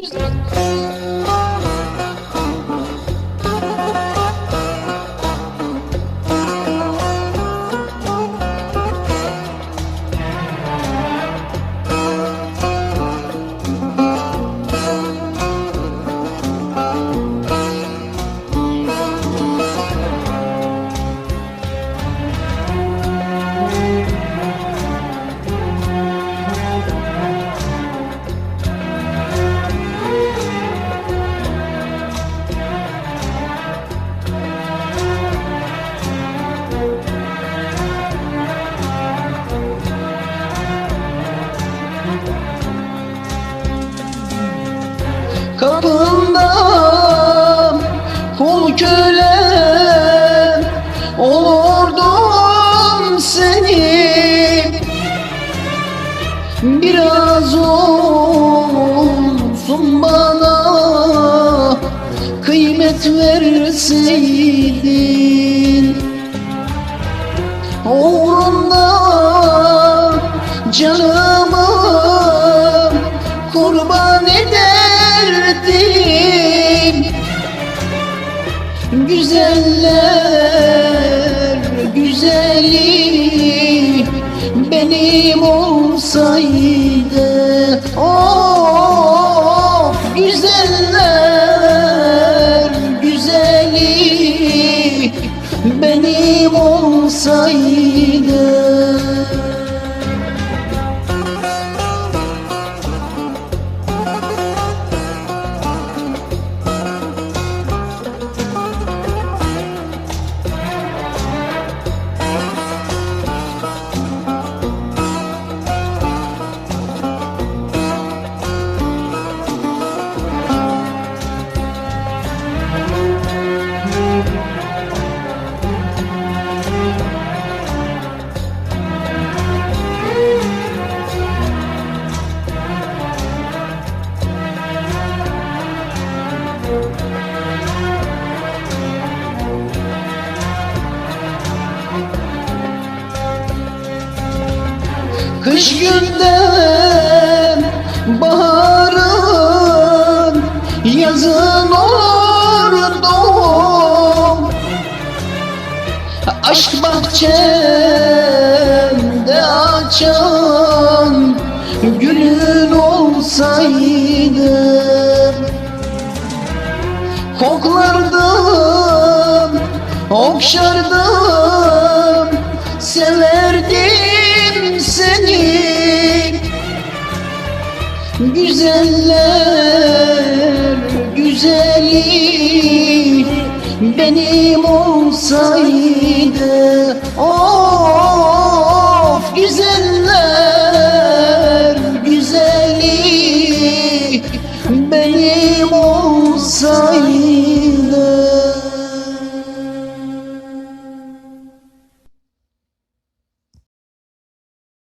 music. Kapında kul köle olurdum seni. Biraz olsun bana kıymet verseydin. Uğrunda canımı Güzeller güzeli benim olsaydı. Oh güzeller güzeli benim olsaydı Kış günden baharın yazın oldum Aşk bahçemde açan gülün olsaydım Koklardım, okşardım, severdim seni Güzeller